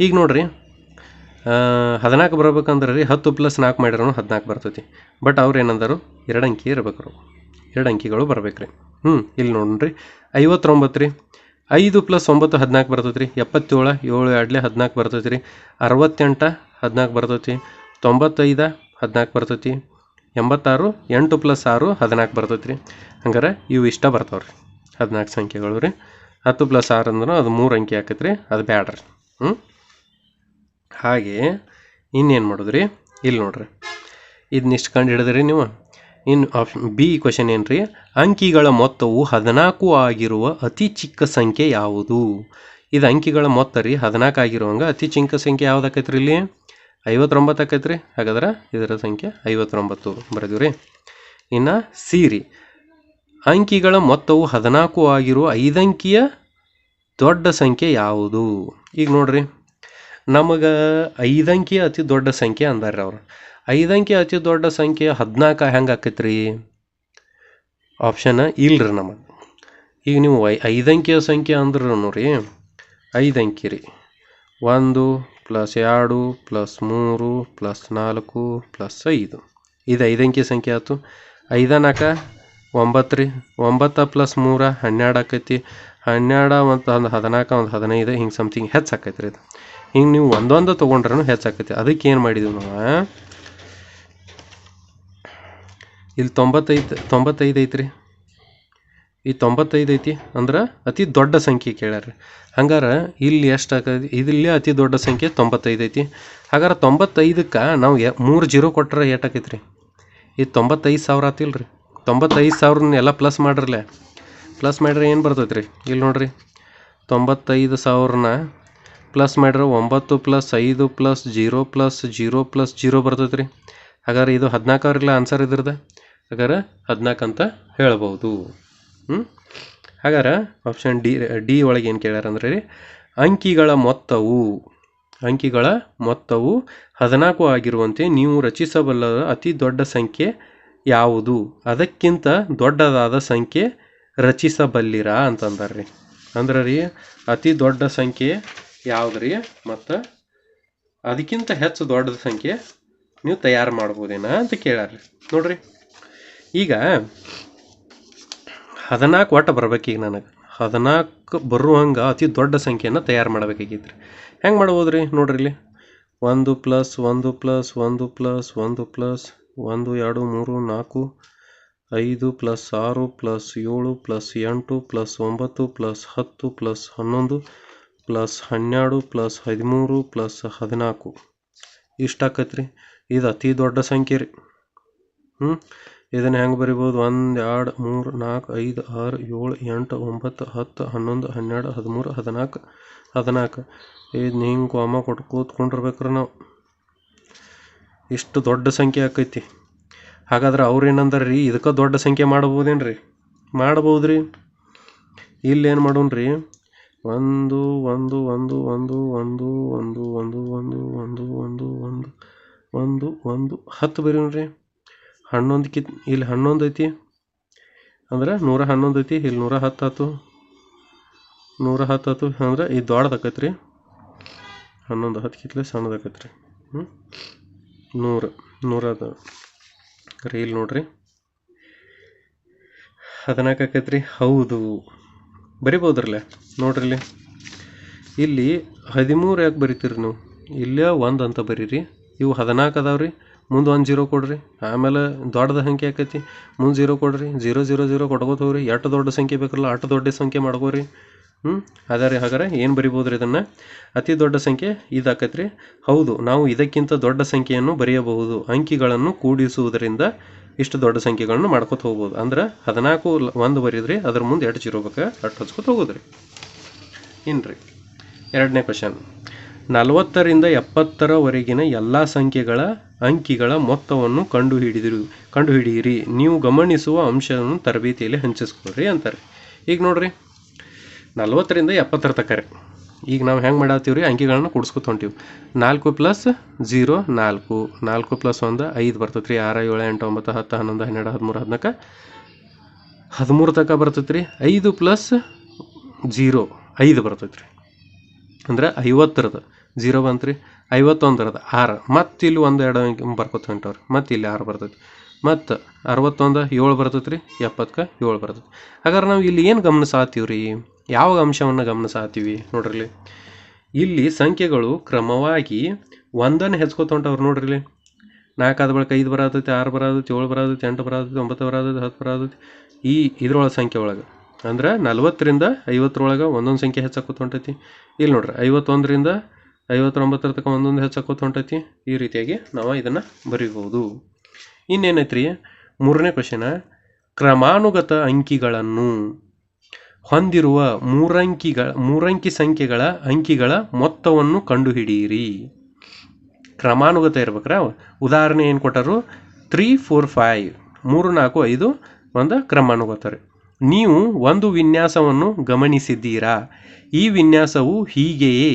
ಈಗ ನೋಡ್ರಿ ಹದಿನಾಲ್ಕು ಬರಬೇಕಂದ್ರೆ ರೀ ಹತ್ತು ಪ್ಲಸ್ ನಾಲ್ಕು ಮಾಡಿರೋನು ಹದಿನಾಲ್ಕು ಬರ್ತೈತಿ ಬಟ್ ಅವ್ರು ಏನಂದರು ಎರಡು ಅಂಕಿ ಇರಬೇಕು ಎರಡು ಅಂಕಿಗಳು ಬರಬೇಕು ರೀ ಹ್ಞೂ ಇಲ್ಲಿ ನೋಡ್ರಿ ಐವತ್ತೊಂಬತ್ತು ರೀ ಐದು ಪ್ಲಸ್ ಒಂಬತ್ತು ಹದಿನಾಲ್ಕು ಬರ್ತೈತ್ರಿ ರೀ ಎಪ್ಪತ್ತೇಳು ಏಳು ಎರಡಲೆ ಹದಿನಾಲ್ಕು ಬರ್ತೈತೆ ರೀ ಅರವತ್ತೆಂಟು ಹದಿನಾಲ್ಕು ಬರ್ತೈತಿ ತೊಂಬತ್ತೈದು ಹದಿನಾಲ್ಕು ಬರ್ತೈತಿ ಎಂಬತ್ತಾರು ಎಂಟು ಪ್ಲಸ್ ಆರು ಹದಿನಾಲ್ಕು ಬರ್ತೈತೆ ರೀ ಹಂಗಾರೆ ಇವು ಇಷ್ಟ ಬರ್ತಾವೆ ರೀ ಹದಿನಾಲ್ಕು ಸಂಖ್ಯೆಗಳು ರೀ ಹತ್ತು ಪ್ಲಸ್ ಆರು ಅಂದ್ರೆ ಅದು ಮೂರು ಅಂಕಿ ಹಾಕತ್ರಿ ಅದು ಬ್ಯಾಡ್ರಿ ಹ್ಞೂ ಹಾಗೆ ಇನ್ನೇನು ಮಾಡೋದು ರೀ ಇಲ್ಲಿ ನೋಡ್ರಿ ಇದನ್ನ ಇಷ್ಟು ಕಂಡು ಹಿಡಿದ್ರಿ ನೀವು ಇನ್ನು ಆಪ್ಷನ್ ಬಿ ಕ್ವಶನ್ ಏನು ರೀ ಅಂಕಿಗಳ ಮೊತ್ತವು ಹದಿನಾಲ್ಕು ಆಗಿರುವ ಅತಿ ಚಿಕ್ಕ ಸಂಖ್ಯೆ ಯಾವುದು ಇದು ಅಂಕಿಗಳ ಮೊತ್ತ ರೀ ಹದಿನಾಲ್ಕು ಆಗಿರುವಂಗೆ ಅತಿ ಚಿಕ್ಕ ಸಂಖ್ಯೆ ಯಾವ್ದು ರೀ ಇಲ್ಲಿ ಐವತ್ತೊಂಬತ್ತು ಆಕೈತೆ ರೀ ಹಾಗಾದ್ರೆ ಇದರ ಸಂಖ್ಯೆ ಐವತ್ತೊಂಬತ್ತು ಬರೆದು ರೀ ಇನ್ನು ಸಿ ರೀ ಅಂಕಿಗಳ ಮೊತ್ತವು ಹದಿನಾಲ್ಕು ಆಗಿರುವ ಐದಂಕಿಯ ದೊಡ್ಡ ಸಂಖ್ಯೆ ಯಾವುದು ಈಗ ನೋಡ್ರಿ ನಮಗೆ ಐದಂಕಿಯ ಅತಿ ದೊಡ್ಡ ಸಂಖ್ಯೆ ಅಂದಾರ್ರಿ ಅವ್ರು ಐದಂಕಿ ಅತಿ ದೊಡ್ಡ ಸಂಖ್ಯೆ ಹದಿನಾಲ್ಕು ಹೆಂಗೆ ಆಕೈತೆ ರೀ ಆಪ್ಷನ್ ಇಲ್ರಿ ನಮಗೆ ಈಗ ನೀವು ಐ ಐದಂಕಿಯ ಸಂಖ್ಯೆ ಅಂದ್ರೂ ರೀ ಐದಂಕಿ ರೀ ಒಂದು ಪ್ಲಸ್ ಎರಡು ಪ್ಲಸ್ ಮೂರು ಪ್ಲಸ್ ನಾಲ್ಕು ಪ್ಲಸ್ ಐದು ಇದು ಐದಂಕಿ ಸಂಖ್ಯೆ ಆಯ್ತು ಐದ ನಾಲ್ಕ ಒಂಬತ್ತು ರೀ ಒಂಬತ್ತು ಪ್ಲಸ್ ಮೂರ ಹನ್ನೆರಡು ಆಕೈತಿ ಹನ್ನೆರಡು ಒಂದು ಒಂದು ಹದಿನಾಲ್ಕು ಒಂದು ಹದಿನೈದು ಹಿಂಗೆ ಸಮಥಿಂಗ್ ಹೆಚ್ಚು ಆಕೈತಿ ರೀ ಇದು ಹಿಂಗೆ ನೀವು ಒಂದೊಂದು ತೊಗೊಂಡ್ರೂ ಹೆಚ್ಚಾಕೈತಿ ಅದಕ್ಕೆ ಏನು ಮಾಡಿದ್ವಿ ನಾವು ಇಲ್ಲಿ ತೊಂಬತ್ತೈದು ತೊಂಬತ್ತೈದು ಐತ್ರಿ ಈ ತೊಂಬತ್ತೈದು ಐತಿ ಅಂದ್ರೆ ಅತಿ ದೊಡ್ಡ ಸಂಖ್ಯೆ ಕೇಳ್ಯಾರ ಹಂಗಾರ ಇಲ್ಲಿ ಎಷ್ಟು ಹಾಕೈತಿ ಇದಿಲ್ಲೇ ಅತಿ ದೊಡ್ಡ ಸಂಖ್ಯೆ ತೊಂಬತ್ತೈದು ಐತಿ ಹಾಗಾರೆ ತೊಂಬತ್ತೈದಕ್ಕೆ ನಾವು ಎ ಮೂರು ಜೀರೋ ಕೊಟ್ಟರೆ ಏಟ್ ಈ ತೊಂಬತ್ತೈದು ಸಾವಿರ ಆತಿಲ್ಲ ರೀ ತೊಂಬತ್ತೈದು ಸಾವಿರನ ಎಲ್ಲ ಪ್ಲಸ್ ಮಾಡಿರಲೇ ಪ್ಲಸ್ ಮಾಡ್ರೆ ಏನು ಬರ್ತೈತೆ ರೀ ಇಲ್ಲಿ ನೋಡಿರಿ ತೊಂಬತ್ತೈದು ಸಾವಿರನ ಪ್ಲಸ್ ಮಾಡ್ರೆ ಒಂಬತ್ತು ಪ್ಲಸ್ ಐದು plus zero plus zero plus zero ಬರ್ತೈತೆ ರೀ ಹಾಗಾದ್ರೆ ಇದು ಹದಿನಾಲ್ಕು ಇಲ್ಲ ಆನ್ಸರ್ ಇದ್ರದ್ದು ಹಾಗಾದ್ರೆ ಹದಿನಾಲ್ಕು ಅಂತ ಹೇಳ್ಬೋದು ಹ್ಞೂ ಹಾಗಾದ್ರೆ ಆಪ್ಷನ್ ಡಿ ಡಿ ಒಳಗೆ ಏನು ಕೇಳ್ಯಾರಂದ್ರೆ ರೀ ಅಂಕಿಗಳ ಮೊತ್ತವು ಅಂಕಿಗಳ ಮೊತ್ತವು ಹದಿನಾಲ್ಕು ಆಗಿರುವಂತೆ ನೀವು ರಚಿಸಬಲ್ಲ ಅತಿ ದೊಡ್ಡ ಸಂಖ್ಯೆ ಯಾವುದು ಅದಕ್ಕಿಂತ ದೊಡ್ಡದಾದ ಸಂಖ್ಯೆ ರಚಿಸಬಲ್ಲಿರಾ ಅಂತಂದಾರೆ ರೀ ಅಂದ್ರೆ ರೀ ಅತಿ ದೊಡ್ಡ ಸಂಖ್ಯೆ ಯಾವುದು ರೀ ಮತ್ತು ಅದಕ್ಕಿಂತ ಹೆಚ್ಚು ದೊಡ್ಡದ ಸಂಖ್ಯೆ ನೀವು ತಯಾರು ಮಾಡ್ಬೋದೇನಾ ಅಂತ ಕೇಳಾರ್ರಿ ನೋಡಿರಿ ಈಗ ಹದಿನಾಲ್ಕು ಒಟ್ಟು ಬರಬೇಕೀಗ ನನಗೆ ಹದಿನಾಲ್ಕು ಬರುವಂಗೆ ಅತಿ ದೊಡ್ಡ ಸಂಖ್ಯೆಯನ್ನು ತಯಾರು ಮಾಡಬೇಕಾಗಿತ್ತು ರೀ ಹೆಂಗೆ ಮಾಡ್ಬೋದು ರೀ ನೋಡ್ರಿ ಇಲ್ಲಿ ಒಂದು ಪ್ಲಸ್ ಒಂದು ಪ್ಲಸ್ ಒಂದು ಪ್ಲಸ್ ಒಂದು ಪ್ಲಸ್ ಒಂದು ಎರಡು ಮೂರು ನಾಲ್ಕು ಐದು ಪ್ಲಸ್ ಆರು ಪ್ಲಸ್ ಏಳು ಪ್ಲಸ್ ಎಂಟು ಪ್ಲಸ್ ಒಂಬತ್ತು ಪ್ಲಸ್ ಹತ್ತು ಪ್ಲಸ್ ಹನ್ನೊಂದು ಪ್ಲಸ್ ಹನ್ನೆರಡು ಪ್ಲಸ್ ಹದಿಮೂರು ಪ್ಲಸ್ ಹದಿನಾಲ್ಕು ಇಷ್ಟು ಆಕೈತ್ರಿ ಇದು ಅತಿ ದೊಡ್ಡ ಸಂಖ್ಯೆ ರೀ ಹ್ಞೂ ಇದನ್ನ ಹೆಂಗೆ ಬರಿಬೋದು ಒಂದ್ ಎರಡ್ ಮೂರ್ ನಾಕ್ ಐದ್ ಆರ್ ಏಳ್ ಎಂಟ್ ಒಂಬತ್ತು ಹತ್ತ್ ಹನ್ನೊಂದ್ ಹನ್ನೆರಡ್ ಹದಿಮೂರು ಹದಿನಾಲ್ಕು ಹದಿನಾಕ್ ಇದ್ನ ಹಿಂಗ್ ಕಾಮ ಕೊಟ್ಟು ಕೂತ್ಕೊಂಡಿರ್ಬೇಕ್ರಿ ನಾವು ಇಷ್ಟು ದೊಡ್ಡ ಸಂಖ್ಯೆ ಆಕೈತಿ ಹಾಗಾದ್ರೆ ಅವ್ರು ರೀ ಇದಕ್ಕೆ ದೊಡ್ಡ ಸಂಖ್ಯೆ ಮಾಡ್ಬೋದೇನು ರೀ ಮಾಡ್ಬೋದ್ರಿ ಇಲ್ಲೇನು ಮಾಡೋಣ್ರಿ ಒಂದು ಒಂದು ಒಂದು ಒಂದು ಒಂದು ಒಂದು ಒಂದು ಒಂದು ಒಂದು ಒಂದು ಒಂದು ಒಂದು ಒಂದು ಹತ್ತು ಬರೀನ್ರಿ ಕಿತ್ ಇಲ್ಲಿ ಹನ್ನೊಂದು ಐತಿ ಅಂದ್ರೆ ನೂರ ಹನ್ನೊಂದು ಐತಿ ಇಲ್ಲಿ ನೂರ ಹತ್ತು ನೂರ ಹತ್ತು ಅಂದ್ರೆ ಇದು ದೊಡ್ಡದಾಕೈತೆ ರೀ ಹನ್ನೊಂದು ಹತ್ತು ಕಿತ್ಲೆ ಸಣ್ಣದಾಕೈತೆ ರೀ ಹ್ಞೂ ನೂರ ನೂರ ರೀ ಇಲ್ಲಿ ನೋಡಿರಿ ಹದಿನಾಲ್ಕು ಆಕೈತೆ ರೀ ಹೌದು ಬರಿಬೋದ್ರಲ್ಲೇ ನೋಡ್ರಿ ಇಲ್ಲಿ ಇಲ್ಲಿ ಹದಿಮೂರು ಯಾಕೆ ಬರಿತೀರಿ ನೀವು ಇಲ್ಲೇ ಒಂದು ಅಂತ ಬರೀರಿ ಇವು ಹದಿನಾಲ್ಕು ಅದಾವೆ ರೀ ಮುಂದೆ ಒಂದು ಜೀರೋ ಕೊಡ್ರಿ ಆಮೇಲೆ ದೊಡ್ಡದ ಸಂಖ್ಯೆ ಆಕೈತಿ ಮುಂದೆ ಜೀರೋ ಕೊಡ್ರಿ ಜೀರೋ ಜೀರೋ ಜೀರೋ ಕೊಟ್ಕೋತ ಎಷ್ಟು ದೊಡ್ಡ ಸಂಖ್ಯೆ ಬೇಕಲ್ಲ ಅಷ್ಟು ದೊಡ್ಡ ಸಂಖ್ಯೆ ಮಾಡ್ಕೋರಿ ಹ್ಞೂ ಅದೇ ರೀ ಹಾಗಾದ್ರೆ ಏನು ಬರಿಬೋದು ರೀ ಇದನ್ನು ಅತಿ ದೊಡ್ಡ ಸಂಖ್ಯೆ ಇದಾಕೈತಿ ರೀ ಹೌದು ನಾವು ಇದಕ್ಕಿಂತ ದೊಡ್ಡ ಸಂಖ್ಯೆಯನ್ನು ಬರೆಯಬಹುದು ಅಂಕಿಗಳನ್ನು ಕೂಡಿಸುವುದರಿಂದ ಇಷ್ಟು ದೊಡ್ಡ ಸಂಖ್ಯೆಗಳನ್ನು ಮಾಡ್ಕೋತ ಹೋಗ್ಬೋದು ಅಂದ್ರೆ ಹದಿನಾಲ್ಕು ಒಂದು ಬರೀದ್ರಿ ಅದ್ರ ಮುಂದೆ ಎರಡು ಜೀರೋ ಬೇಕಾ ಅಟ್ಟು ಹಚ್ಕೋತ ಹೋಗೋದು ರೀ ಇನ್ನು ರೀ ಎರಡನೇ ಕ್ವಶನ್ ನಲವತ್ತರಿಂದ ಎಪ್ಪತ್ತರವರೆಗಿನ ಎಲ್ಲ ಸಂಖ್ಯೆಗಳ ಅಂಕಿಗಳ ಮೊತ್ತವನ್ನು ಕಂಡುಹಿಡಿದಿರು ಕಂಡುಹಿಡಿಯಿರಿ ನೀವು ಗಮನಿಸುವ ಅಂಶವನ್ನು ತರಬೇತಿಯಲ್ಲಿ ಹಂಚಿಸ್ಕೊಳ್ರಿ ಅಂತಾರೆ ಈಗ ನೋಡ್ರಿ ನಲವತ್ತರಿಂದ ಎಪ್ಪತ್ತರ ತಕ ಈಗ ನಾವು ಹೆಂಗೆ ರೀ ಅಂಕಿಗಳನ್ನು ಕೂಡಿಸ್ಕೊತ ನಾಲ್ಕು ಪ್ಲಸ್ ಜೀರೋ ನಾಲ್ಕು ನಾಲ್ಕು ಪ್ಲಸ್ ಒಂದು ಐದು ಬರ್ತೈತೆ ರೀ ಆರು ಏಳು ಎಂಟು ಒಂಬತ್ತು ಹತ್ತು ಹನ್ನೊಂದು ಹನ್ನೆರಡು ಹದಿಮೂರು ಹದಿನಾಲ್ಕು ಹದಿಮೂರು ತನಕ ಬರ್ತೈತೆ ರೀ ಐದು ಪ್ಲಸ್ ಜೀರೋ ಐದು ಬರ್ತೈತೆ ರೀ ಅಂದ್ರೆ ಐವತ್ತರದು ಜೀರೋ ಬಂತು ರೀ ಐವತ್ತೊಂದರದು ಆರು ಮತ್ತು ಇಲ್ಲಿ ಒಂದು ಎರಡು ಅಂಕಿ ಬರ್ಕೊತ ಹೊಂಟವ್ರಿ ಮತ್ತು ಇಲ್ಲಿ ಆರು ಬರ್ತೈತಿ ಮತ್ತು ಅರವತ್ತೊಂದು ಏಳು ಬರ್ತೈತಿ ರೀ ಎಪ್ಪತ್ತಕ್ಕೆ ಏಳು ಬರ್ತೈತಿ ಹಾಗಾದ್ರೆ ನಾವು ಇಲ್ಲಿ ಏನು ಗಮನಿಸಾತೀವಿ ರೀ ಯಾವ ಅಂಶವನ್ನು ಗಮನಿಸಾತೀವಿ ನೋಡ್ರಿ ಇಲ್ಲಿ ಸಂಖ್ಯೆಗಳು ಕ್ರಮವಾಗಿ ಒಂದನ್ನು ಹೆಚ್ಕೊತ ಹೊಂಟವ್ರು ನೋಡ್ರಿ ನಾಲ್ಕಾದ ಬಳಿಕ ಐದು ಬರತೈತಿ ಆರು ಬರತೈತಿ ಏಳು ಬರತೈತಿ ಎಂಟು ಬರತೈತಿ ಒಂಬತ್ತು ಬರತೈತಿ ಹತ್ತು ಬರತೈತಿ ಈ ಇದ್ರೊಳಗೆ ಸಂಖ್ಯೆ ಒಳಗೆ ಅಂದ್ರೆ ನಲವತ್ತರಿಂದ ಐವತ್ತರೊಳಗೆ ಒಂದೊಂದು ಸಂಖ್ಯೆ ಹೆಚ್ಚಾಕೋತ ಹೊಂಟೈತಿ ಇಲ್ಲಿ ನೋಡ್ರಿ ಐವತ್ತೊಂದರಿಂದ ಐವತ್ತೊಂಬತ್ತರ ತನಕ ಒಂದೊಂದು ಹೆಚ್ಚಾಕೋತ ಹೊಂಟೈತಿ ಈ ರೀತಿಯಾಗಿ ನಾವು ಇದನ್ನು ಬರಿಬೋದು ಇನ್ನೇನೈತ್ರಿ ಮೂರನೇ ಕ್ವಶನ ಕ್ರಮಾನುಗತ ಅಂಕಿಗಳನ್ನು ಹೊಂದಿರುವ ಮೂರಂಕಿಗಳ ಮೂರಂಕಿ ಸಂಖ್ಯೆಗಳ ಅಂಕಿಗಳ ಮೊತ್ತವನ್ನು ಕಂಡುಹಿಡಿಯಿರಿ ಕ್ರಮಾನುಗತ ಇರ್ಬೇಕ್ರ ಉದಾಹರಣೆ ಏನು ಕೊಟ್ಟರು ತ್ರೀ ಫೋರ್ ಫೈವ್ ಮೂರು ನಾಲ್ಕು ಐದು ಒಂದು ಕ್ರಮಾನುಗತ ರೀ ನೀವು ಒಂದು ವಿನ್ಯಾಸವನ್ನು ಗಮನಿಸಿದ್ದೀರಾ ಈ ವಿನ್ಯಾಸವು ಹೀಗೆಯೇ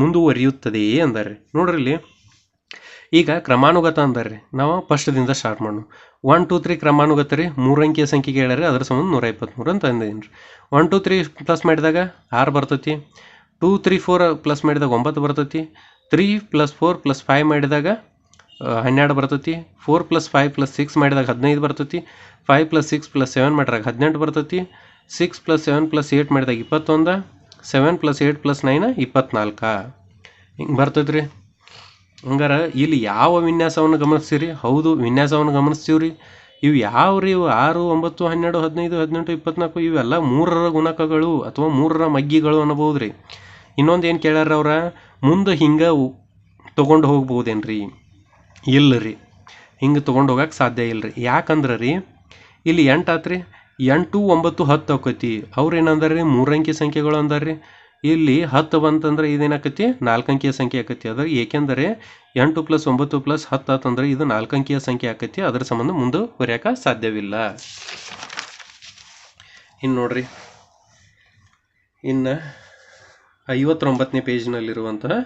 ಮುಂದುವರಿಯುತ್ತದೆಯೇ ಅಂದರೆ ನೋಡ್ರಿಲ್ಲಿ ಈಗ ಕ್ರಮಾನುಗತ ಅಂದರೆ ನಾವು ಫಸ್ಟ್ದಿಂದ ಸ್ಟಾರ್ಟ್ ಮಾಡೋಣ ಒನ್ ಟು ತ್ರೀ ಕ್ರಮಾನುಗತ ರೀ ಮೂರು ಅಂಕಿಯ ಸಂಖ್ಯೆ ಹೇಳ್ರಿ ಅದರ ಸಂಬಂಧ ನೂರ ಇಪ್ಪತ್ತ್ಮೂರು ಅಂತ ಅಂದೇನು ರೀ ಒನ್ ಟು ತ್ರೀ ಪ್ಲಸ್ ಮಾಡಿದಾಗ ಆರು ಬರ್ತೈತಿ ಟೂ ತ್ರೀ ಫೋರ್ ಪ್ಲಸ್ ಮಾಡಿದಾಗ ಒಂಬತ್ತು ಬರ್ತೈತಿ three plus four plus five ಮಾಡಿದಾಗ ಹನ್ನೆರಡು ಬರ್ತೈತಿ four plus five plus six ಮಾಡಿದಾಗ ಹದಿನೈದು ಬರ್ತೈತಿ five plus six plus seven ಮಾಡಿದಾಗ ಹದಿನೆಂಟು ಬರ್ತೈತಿ six plus seven plus eight ಮಾಡಿದಾಗ ಇಪ್ಪತ್ತೊಂದು seven plus eight plus nine ಇಪ್ಪತ್ನಾಲ್ಕು ಹಿಂಗೆ ಬರ್ತೈತೆ ರೀ ಹಂಗಾರೆ ಇಲ್ಲಿ ಯಾವ ವಿನ್ಯಾಸವನ್ನು ಗಮನಿಸ್ತೀರಿ ಹೌದು ವಿನ್ಯಾಸವನ್ನು ಗಮನಿಸ್ತೀವಿ ರೀ ಇವು ಯಾವ ರೀ ಇವು ಆರು ಒಂಬತ್ತು ಹನ್ನೆರಡು ಹದಿನೈದು ಹದಿನೆಂಟು ಇಪ್ಪತ್ನಾಲ್ಕು ಇವೆಲ್ಲ ಮೂರರ ಗುಣಕಗಳು ಅಥವಾ ಮೂರರ ಮಗ್ಗಿಗಳು ಅನ್ನಬಹುದು ರೀ ಇನ್ನೊಂದು ಏನು ಕೇಳ್ಯಾರ ಅವ್ರ ಮುಂದೆ ಹಿಂಗೆ ತೊಗೊಂಡು ಹೋಗ್ಬೋದೇನು ರೀ ಇಲ್ಲ ರೀ ಹಿಂಗೆ ತೊಗೊಂಡು ಹೋಗಕ್ಕೆ ಸಾಧ್ಯ ಇಲ್ಲ ರೀ ಯಾಕಂದ್ರೆ ರೀ ಇಲ್ಲಿ ಎಂಟು ಆತು ರೀ ಎಂಟು ಒಂಬತ್ತು ಹತ್ತು ಆಕೈತಿ ಅವ್ರು ಏನಂದಾರ ರೀ ಮೂರಂಕಿ ಸಂಖ್ಯೆಗಳು ಅಂದಾರ ರೀ ಇಲ್ಲಿ ಹತ್ತು ಬಂತಂದ್ರೆ ಇದೇನಾಕತಿ ನಾಲ್ಕಂಕಿಯ ಸಂಖ್ಯೆ ಆಕತಿ ಅದ್ರ ಏಕೆಂದರೆ ಎಂಟು ಪ್ಲಸ್ ಒಂಬತ್ತು ಪ್ಲಸ್ ಹತ್ತು ಆತಂದ್ರೆ ಇದು ನಾಲ್ಕಂಕಿಯ ಸಂಖ್ಯೆ ಆಕತಿ ಅದರ ಸಂಬಂಧ ಮುಂದೆ ಬರೆಯೋಕೆ ಸಾಧ್ಯವಿಲ್ಲ ಇನ್ನು ನೋಡ್ರಿ ಇನ್ನು ಐವತ್ತೊಂಬತ್ತನೇ ಪೇಜ್ನಲ್ಲಿರುವಂತಹ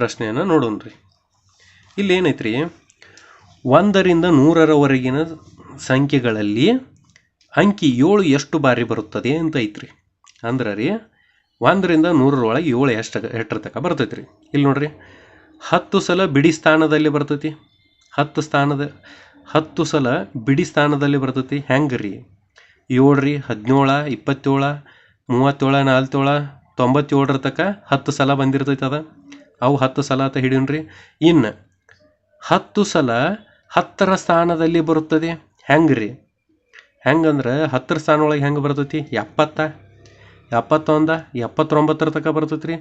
ಪ್ರಶ್ನೆಯನ್ನು ನೋಡೋಣ ರೀ ಇಲ್ಲಿ ಏನೈತ್ರಿ ಒಂದರಿಂದ ನೂರರವರೆಗಿನ ಸಂಖ್ಯೆಗಳಲ್ಲಿ ಅಂಕಿ ಏಳು ಎಷ್ಟು ಬಾರಿ ಬರುತ್ತದೆ ಅಂತ ಐತ್ರಿ ಅಂದ್ರೆ ರೀ ಒಂದರಿಂದ ನೂರರೊಳಗೆ ಏಳು ಎಷ್ಟು ಎಷ್ಟರ ತನಕ ಬರ್ತೈತೆ ರೀ ಇಲ್ಲಿ ನೋಡ್ರಿ ಹತ್ತು ಸಲ ಬಿಡಿ ಸ್ಥಾನದಲ್ಲಿ ಬರ್ತೈತಿ ಹತ್ತು ಸ್ಥಾನದ ಹತ್ತು ಸಲ ಬಿಡಿ ಸ್ಥಾನದಲ್ಲಿ ಬರ್ತೈತಿ ಹೆಂಗೆ ರೀ ಏಳು ರೀ ಹದಿನೇಳ ಇಪ್ಪತ್ತೇಳು ಮೂವತ್ತೇಳು ನಾಲ್ತೇಳ ತೊಂಬತ್ತೇಳರ ತನಕ ಹತ್ತು ಸಲ ಬಂದಿರ್ತೈತೆ ಅದ ಅವು ಹತ್ತು ಸಲ ಅಂತ ಹಿಡಿಯನ್ರಿ ಇನ್ನು ಹತ್ತು ಸಲ ಹತ್ತರ ಸ್ಥಾನದಲ್ಲಿ ಬರುತ್ತದೆ ಹೆಂಗೆ ರೀ ಹೆಂಗಂದ್ರೆ ಹತ್ತರ ಸ್ಥಾನ ಒಳಗೆ ಹೆಂಗೆ ಬರ್ತೈತಿ ಎಪ್ಪತ್ತ ಎಪ್ಪತ್ತೊಂದ ಎಪ್ಪತ್ತೊಂಬತ್ತರ ತನಕ ಬರ್ತೈತಿ ರೀ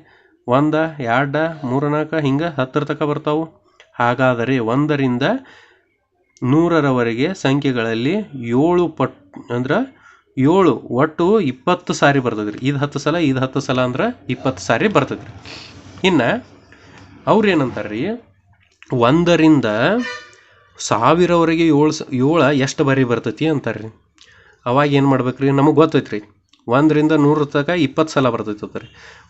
ಒಂದ ಎರಡ ಮೂರು ನಾಲ್ಕು ಹಿಂಗೆ ಹತ್ತರ ತನಕ ಬರ್ತಾವೆ ಹಾಗಾದರೆ ಒಂದರಿಂದ ನೂರರವರೆಗೆ ಸಂಖ್ಯೆಗಳಲ್ಲಿ ಏಳು ಪಟ್ ಅಂದ್ರೆ ಏಳು ಒಟ್ಟು ಇಪ್ಪತ್ತು ಸಾರಿ ಬರ್ತದೆ ರೀ ಇದು ಹತ್ತು ಸಲ ಇದು ಹತ್ತು ಸಲ ಅಂದ್ರೆ ಇಪ್ಪತ್ತು ಸಾರಿ ಬರ್ತದೆ ರೀ ಇನ್ನು ಅವ್ರು ಏನಂತಾರೆ ರೀ ಒಂದರಿಂದ ಸಾವಿರವರೆಗೆ ಏಳು ಸ ಏಳು ಎಷ್ಟು ಬಾರಿ ಬರ್ತೈತಿ ಅಂತಾರೆ ರೀ ಅವಾಗ ಏನು ಮಾಡ್ಬೇಕು ರೀ ನಮಗೆ ಗೊತ್ತೈತೆ ರೀ ಒಂದರಿಂದ ನೂರ ತನಕ ಇಪ್ಪತ್ತು ಸಲ ಬರ್ತೈತೆ ರೀ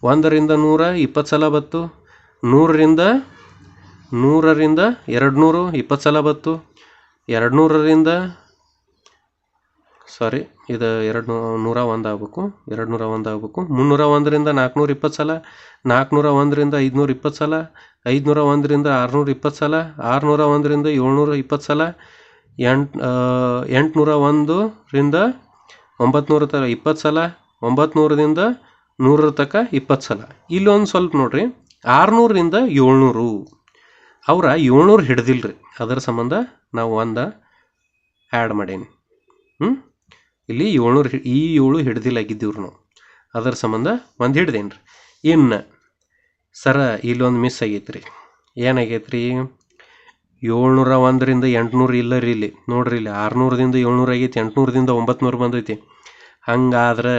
ಒಂದರಿಂದ ನೂರ ಇಪ್ಪತ್ತು ಸಲ ಬತ್ತು ನೂರರಿಂದ ನೂರರಿಂದ ಎರಡು ನೂರು ಇಪ್ಪತ್ತು ಸಲ ಬತ್ತು ಎರಡು ನೂರರಿಂದ ಸಾರಿ ಇದು ಎರಡು ನೂ ನೂರ ಒಂದು ಆಗ್ಬೇಕು ಎರಡು ನೂರ ಒಂದು ಆಗ್ಬೇಕು ಮುನ್ನೂರ ಒಂದರಿಂದ ನಾಲ್ಕುನೂರ ಇಪ್ಪತ್ತು ಸಲ ನಾಲ್ಕುನೂರ ಒಂದರಿಂದ ಐದುನೂರ ಇಪ್ಪತ್ತು ಸಲ ಐದುನೂರ ಒಂದರಿಂದ ಆರುನೂರ ಇಪ್ಪತ್ತು ಸಲ ಆರುನೂರ ಒಂದರಿಂದ ಏಳ್ನೂರ ಇಪ್ಪತ್ತು ಸಲ ಎಂಟು ಎಂಟುನೂರ ಒಂದು ರಿಂದ ಒಂಬತ್ನೂರ ತರ ಇಪ್ಪತ್ತು ಸಲ ಒಂಬತ್ನೂರರಿಂದ ನೂರರ ತನಕ ಇಪ್ಪತ್ತು ಸಲ ಇಲ್ಲೊಂದು ಸ್ವಲ್ಪ ನೋಡಿರಿ ಆರುನೂರರಿಂದ ಏಳ್ನೂರು ಅವರ ಏಳ್ನೂರು ಹಿಡ್ದಿಲ್ಲ ರೀ ಅದರ ಸಂಬಂಧ ನಾವು ಒಂದು ಆ್ಯಡ್ ಮಾಡೇನಿ ಹ್ಞೂ ಇಲ್ಲಿ ಏಳ್ನೂರು ಈ ಏಳು ಹಿಡ್ದಿಲ್ಲ ಆಗಿದ್ದೀವ್ರು ನಾವು ಅದರ ಸಂಬಂಧ ಒಂದು ಹಿಡ್ದೇನು ರೀ ಇನ್ನು ಸರ ಇಲ್ಲೊಂದು ಮಿಸ್ ಆಗೈತೆ ರೀ ಏನಾಗೈತೆ ರೀ ಏಳ್ನೂರ ಒಂದರಿಂದ ಎಂಟುನೂರು ಇಲ್ಲ ರೀ ಇಲ್ಲಿ ನೋಡ್ರಿ ಇಲ್ಲಿ ಆರುನೂರದಿಂದ ಏಳ್ನೂರು ಆಗೈತಿ ಎಂಟ್ನೂರದಿಂದ ಒಂಬತ್ನೂರು ಬಂದೈತಿ ಹಂಗಾದ್ರೆ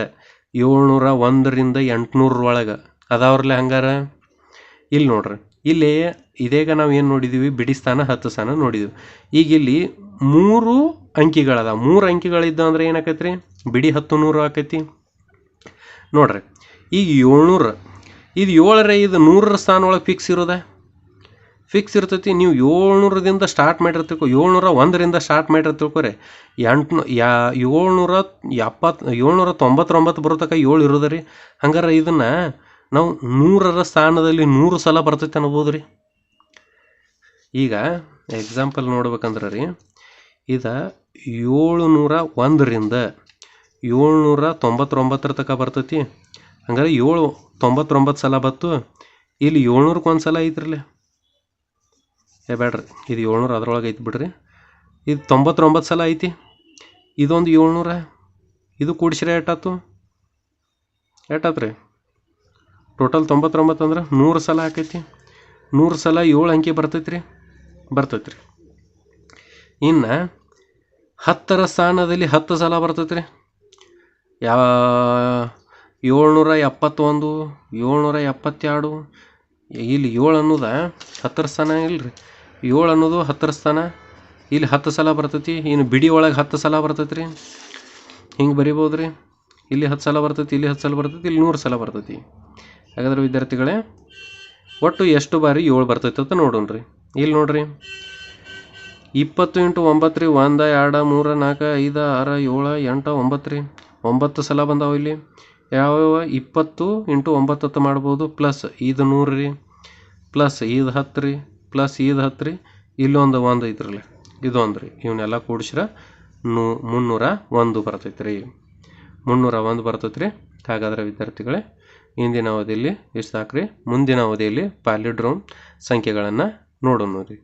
ಏಳ್ನೂರ ಒಂದರಿಂದ ಎಂಟ್ನೂರ ಒಳಗೆ ಅದಾವ್ರಲ್ಲಿ ಹಂಗಾರ ಇಲ್ಲಿ ನೋಡ್ರಿ ಇಲ್ಲಿ ಇದೀಗ ನಾವು ಏನು ನೋಡಿದ್ದೀವಿ ಬಿಡಿ ಸ್ಥಾನ ಹತ್ತು ಸ್ಥಾನ ನೋಡಿದ್ವಿ ಈಗ ಇಲ್ಲಿ ಮೂರು ಅಂಕಿಗಳದ ಮೂರು ಅಂಕಿಗಳಿದ್ದ ಅಂದ್ರೆ ಏನಾಕೈತೆ ಬಿಡಿ ಹತ್ತು ನೂರು ಆಕೈತಿ ನೋಡ್ರಿ ಈಗ ಏಳ್ನೂರು ಇದು ಏಳರ ಇದು ನೂರರ ಸ್ಥಾನ ಒಳಗೆ ಫಿಕ್ಸ್ ಇರೋದೆ ಫಿಕ್ಸ್ ಇರ್ತೈತಿ ನೀವು ಏಳ್ನೂರದಿಂದ ಸ್ಟಾರ್ಟ್ ತಿಳ್ಕೊ ಏಳ್ನೂರ ಒಂದರಿಂದ ಸ್ಟಾರ್ಟ್ ರೀ ಎಂಟು ಯಾ ಏಳ್ನೂರ ಎಪ್ಪತ್ತು ಏಳ್ನೂರ ತೊಂಬತ್ತೊಂಬತ್ತು ಬರೋ ಏಳು ಇರೋದು ರೀ ಹಂಗಾರೆ ಇದನ್ನು ನಾವು ನೂರರ ಸ್ಥಾನದಲ್ಲಿ ನೂರು ಸಲ ಬರ್ತೈತೆ ಅನ್ಬೋದು ರೀ ಈಗ ಎಕ್ಸಾಂಪಲ್ ನೋಡ್ಬೇಕಂದ್ರೆ ರೀ ಇದು ಏಳ್ನೂರ ಒಂದರಿಂದ ಏಳ್ನೂರ ತೊಂಬತ್ತೊಂಬತ್ತರ ತನಕ ಬರ್ತೈತಿ ಹಂಗಾರೆ ಏಳು ತೊಂಬತ್ತೊಂಬತ್ತು ಸಲ ಬತ್ತು ಇಲ್ಲಿ ಏಳ್ನೂರಕ್ಕೆ ಒಂದು ಸಲ ಐತ್ರಲ್ಲಿ ಏ ಬೇಡ್ರಿ ಇದು ಏಳ್ನೂರು ಅದರೊಳಗೆ ಐತಿ ಬಿಡ್ರಿ ಇದು ತೊಂಬತ್ತೊಂಬತ್ತು ಸಲ ಐತಿ ಇದೊಂದು ಏಳ್ನೂರ ಇದು ಕೂಡಿಸ್ರೆ ಎಟ್ಟಾತು ಎಟ್ಟಾತ್ ರೀ ಟೋಟಲ್ ತೊಂಬತ್ತೊಂಬತ್ತು ಅಂದ್ರೆ ನೂರು ಸಲ ಆಕೈತಿ ನೂರು ಸಲ ಏಳು ಅಂಕಿ ಬರ್ತೈತ್ರಿ ರೀ ರೀ ಇನ್ನು ಹತ್ತರ ಸ್ಥಾನದಲ್ಲಿ ಹತ್ತು ಸಲ ಬರ್ತೈತೆ ರೀ ಯಾವ ಏಳ್ನೂರ ಎಪ್ಪತ್ತೊಂದು ಏಳ್ನೂರ ಎಪ್ಪತ್ತೆರಡು ಇಲ್ಲಿ ಏಳು ಅನ್ನೋದ ಹತ್ತರ ಸ್ಥಾನ ಇಲ್ಲ ರೀ ಏಳು ಅನ್ನೋದು ಹತ್ತರ ಸ್ಥಾನ ಇಲ್ಲಿ ಹತ್ತು ಸಲ ಬರ್ತೈತಿ ಇನ್ನು ಬಿಡಿ ಒಳಗೆ ಹತ್ತು ಸಲ ಬರ್ತೈತೆ ರೀ ಹಿಂಗೆ ಬರಿಬೋದು ರೀ ಇಲ್ಲಿ ಹತ್ತು ಸಲ ಬರ್ತೈತಿ ಇಲ್ಲಿ ಹತ್ತು ಸಲ ಬರ್ತೈತಿ ಇಲ್ಲಿ ನೂರು ಸಲ ಬರ್ತೈತಿ ಹಾಗಾದ್ರೆ ವಿದ್ಯಾರ್ಥಿಗಳೇ ಒಟ್ಟು ಎಷ್ಟು ಬಾರಿ ಏಳು ಬರ್ತೈತೆ ಅಂತ ನೋಡೋಣ ರೀ ಇಲ್ಲಿ ನೋಡಿರಿ ಇಪ್ಪತ್ತು ಇಂಟು ಒಂಬತ್ತು ರೀ ಒಂದು ಎರಡು ಮೂರು ನಾಲ್ಕು ಐದು ಆರು ಏಳು ಎಂಟು ಒಂಬತ್ತು ರೀ ಒಂಬತ್ತು ಸಲ ಬಂದಾವ ಇಲ್ಲಿ ಯಾವ್ಯಾವ ಇಪ್ಪತ್ತು ಇಂಟು ಒಂಬತ್ತು ಹತ್ತು ಮಾಡ್ಬೋದು ಪ್ಲಸ್ ಇದು ನೂರು ರೀ ಪ್ಲಸ್ ಇದು ಹತ್ತು ರೀ ಪ್ಲಸ್ ಇದು ಹತ್ತು ರೀ ಇಲ್ಲೊಂದು ಒಂದು ಐತ್ರಲ್ಲ ಇದೊಂದು ರೀ ಇವನ್ನೆಲ್ಲ ಕೂಡ್ಸಿರ ನೂ ಮುನ್ನೂರ ಒಂದು ಬರ್ತೈತೆ ರೀ ಮುನ್ನೂರ ಒಂದು ಬರ್ತೈತೆ ರೀ ಹಾಗಾದರೆ ವಿದ್ಯಾರ್ಥಿಗಳೇ ಇಂದಿನ ಅವಧಿಯಲ್ಲಿ ಇಷ್ಟು ಸಾಕು ರೀ ಮುಂದಿನ ಅವಧಿಯಲ್ಲಿ ಪಾಲಿಡ್ರೋಮ್ ಸಂಖ್ಯೆಗಳನ್ನು ನೋಡೋಣ ರೀ